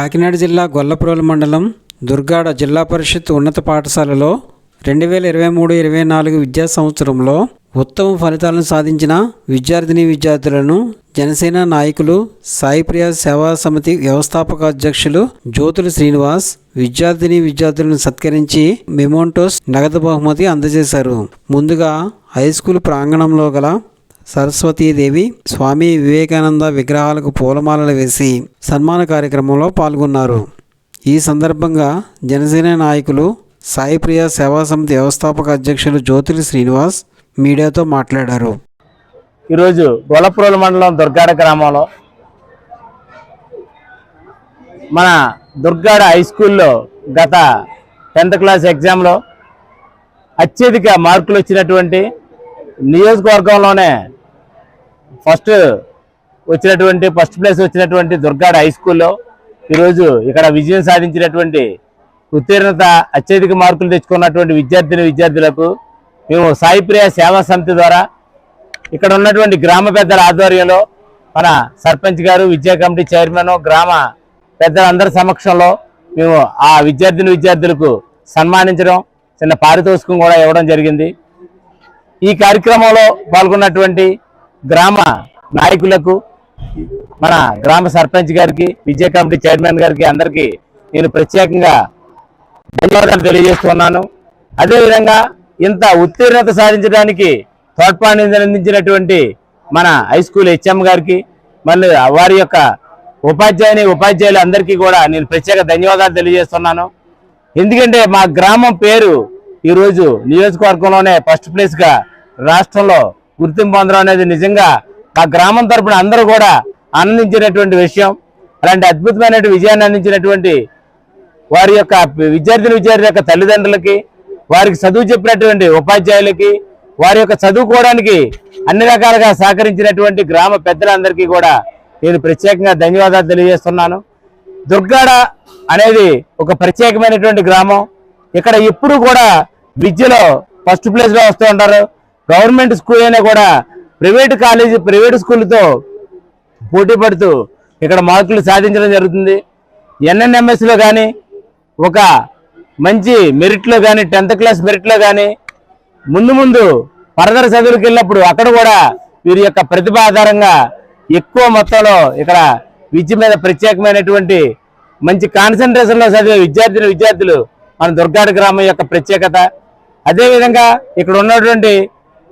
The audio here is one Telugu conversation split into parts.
కాకినాడ జిల్లా గొల్లప్రోలు మండలం దుర్గాడ జిల్లా పరిషత్ ఉన్నత పాఠశాలలో రెండు వేల ఇరవై మూడు ఇరవై నాలుగు విద్యా సంవత్సరంలో ఉత్తమ ఫలితాలను సాధించిన విద్యార్థిని విద్యార్థులను జనసేన నాయకులు సాయిప్రియ సేవా సమితి వ్యవస్థాపక అధ్యక్షులు జ్యోతుల శ్రీనివాస్ విద్యార్థిని విద్యార్థులను సత్కరించి మెమోంటోస్ నగదు బహుమతి అందజేశారు. ముందుగా హై స్కూల్ ప్రాంగణంలో గల సరస్వతీదేవి స్వామి వివేకానంద విగ్రహాలకు పూలమాలలు వేసి సన్మాన కార్యక్రమంలో పాల్గొన్నారు. ఈ సందర్భంగా జనసేన నాయకులు సాయిప్రియ సేవా సమితి వ్యవస్థాపక అధ్యక్షులు జ్యోతిలి శ్రీనివాస్ మీడియాతో మాట్లాడారు. ఈరోజు గొల్లపురోలు మండలం దుర్గాడ గ్రామంలో మన దుర్గాడ హై స్కూల్లో గత టెన్త్ క్లాస్ ఎగ్జామ్లో అత్యధిక మార్కులు వచ్చినటువంటి నియోజకవర్గంలోనే ఫస్ట్ వచ్చినటువంటి ఫస్ట్ ప్లేస్ వచ్చినటువంటి దుర్గాడ హై స్కూల్లో ఈరోజు ఇక్కడ విజయం సాధించినటువంటి ఉత్తీర్ణత అత్యధిక మార్కులు తెచ్చుకున్నటువంటి విద్యార్థిని విద్యార్థులకు మేము సాయిప్రియ సేవా సమితి ద్వారా ఇక్కడ ఉన్నటువంటి గ్రామ పెద్దల ఆధ్వర్యంలో మన సర్పంచ్ గారు విద్యా కమిటీ చైర్మన్ గ్రామ పెద్దలందరి సమక్షంలో మేము ఆ విద్యార్థిని విద్యార్థులకు సన్మానించడం చిన్న పారితోషికం కూడా ఇవ్వడం జరిగింది. ఈ కార్యక్రమంలో పాల్గొన్నటువంటి గ్రామ నాయకులకు మన గ్రామ సర్పంచ్ గారికి విద్యా కమిటీ చైర్మన్ గారికి అందరికీ నేను ప్రత్యేకంగా ధన్యవాదాలు తెలియజేస్తున్నాను. అదేవిధంగా ఇంత ఉత్తీర్ణత సాధించడానికి తోడ్పాటు అందించినటువంటి మన హై స్కూల్ హెచ్ఎం గారికి మళ్ళీ వారి యొక్క ఉపాధ్యాయుని ఉపాధ్యాయులు అందరికీ కూడా నేను ప్రత్యేక ధన్యవాదాలు తెలియజేస్తున్నాను. ఎందుకంటే మా గ్రామం పేరు ఈరోజు నియోజకవర్గంలోనే ఫస్ట్ ప్లేస్గా రాష్ట్రంలో గుర్తింపు పొందడం అనేది నిజంగా మా గ్రామం తరపున అందరూ కూడా ఆనందించినటువంటి విషయం. అలాంటి అద్భుతమైన విజయాన్ని అందించినటువంటి వారి యొక్క విద్యార్థిని విద్యార్థి యొక్క తల్లిదండ్రులకి వారికి చదువు చెప్పినటువంటి ఉపాధ్యాయులకి వారి యొక్క చదువుకోవడానికి అన్ని రకాలుగా సహకరించినటువంటి గ్రామ పెద్దలందరికీ కూడా నేను ప్రత్యేకంగా ధన్యవాదాలు తెలియజేస్తున్నాను. దుర్గాడ అనేది ఒక ప్రత్యేకమైనటువంటి గ్రామం. ఇక్కడ ఎప్పుడు కూడా విద్యలో ఫస్ట్ ప్లేస్లో వస్తూ ఉంటారు. గవర్నమెంట్ స్కూల్ అయినా కూడా ప్రైవేట్ కాలేజీ ప్రైవేట్ స్కూల్తో పోటీ పడుతూ ఇక్కడ మార్కులు సాధించడం జరుగుతుంది. ఎన్ఎన్ఎంఎస్లో కానీ ఒక మంచి మెరిట్లో కానీ టెన్త్ క్లాస్ మెరిట్లో కానీ ముందు ముందు పరదర చదువులకు వెళ్ళినప్పుడు అక్కడ కూడా వీరి యొక్క ప్రతిభ ఆధారంగా ఎక్కువ మొత్తంలో ఇక్కడ విద్య మీద ప్రత్యేకమైనటువంటి మంచి కాన్సన్ట్రేషన్లో చదివే విద్యార్థిని విద్యార్థులు మన దుర్గాడ గ్రామం యొక్క ప్రత్యేకత. అదేవిధంగా ఇక్కడ ఉన్నటువంటి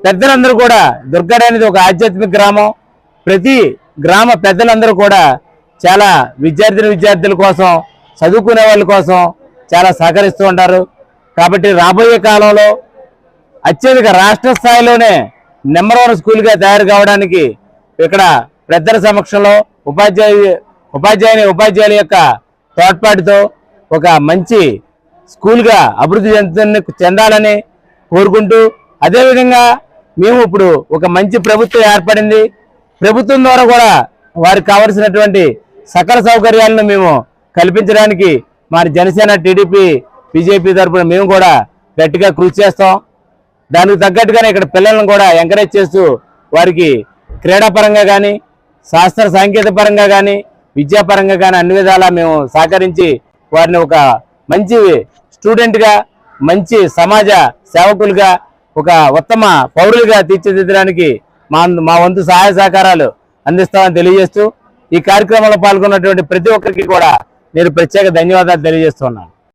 పెద్దలందరూ కూడా దుర్గడ అనేది ఒక ఆధ్యాత్మిక గ్రామం. ప్రతి గ్రామ పెద్దలందరూ కూడా చాలా విద్యార్థిని విద్యార్థుల కోసం చదువుకునే వాళ్ళ కోసం చాలా సహకరిస్తూ ఉంటారు. కాబట్టి రాబోయే కాలంలో అత్యధిక రాష్ట్ర స్థాయిలోనే నెంబర్ వన్ స్కూల్గా తయారు కావడానికి ఇక్కడ పెద్దల సమక్షంలో ఉపాధ్యాయు ఉపాధ్యాయుని ఉపాధ్యాయుల యొక్క తోడ్పాటుతో ఒక మంచి స్కూల్గా అభివృద్ధి చెందుతున్న చెందాలని కోరుకుంటూ అదేవిధంగా మేము ఇప్పుడు ఒక మంచి ప్రభుత్వం ఏర్పడింది. ప్రభుత్వం ద్వారా కూడా వారికి కావలసినటువంటి సకల సౌకర్యాలను మేము కల్పించడానికి మరి జనసేన టీడీపీ బీజేపీ తరఫున మేము కూడా గట్టిగా కృషి చేస్తాం. దానికి తగ్గట్టుగానే ఇక్కడ పిల్లలను కూడా ఎంకరేజ్ చేస్తూ వారికి క్రీడాపరంగా కానీ శాస్త్ర సాంకేతిక పరంగా కానీ విద్యాపరంగా కానీ అన్ని విధాలా మేము సహకరించి వారిని ఒక మంచి స్టూడెంట్గా మంచి సమాజ సేవకులుగా ఒక ఉత్తమ పౌరులుగా తీర్చిదిద్దడానికి మా మా వంతు సహాయ సహకారాలు అందిస్తామని తెలియజేస్తూ ఈ కార్యక్రమంలో పాల్గొన్నటువంటి ప్రతి ఒక్కరికి కూడా నేను ప్రత్యేక ధన్యవాదాలు తెలియజేస్తున్నాను.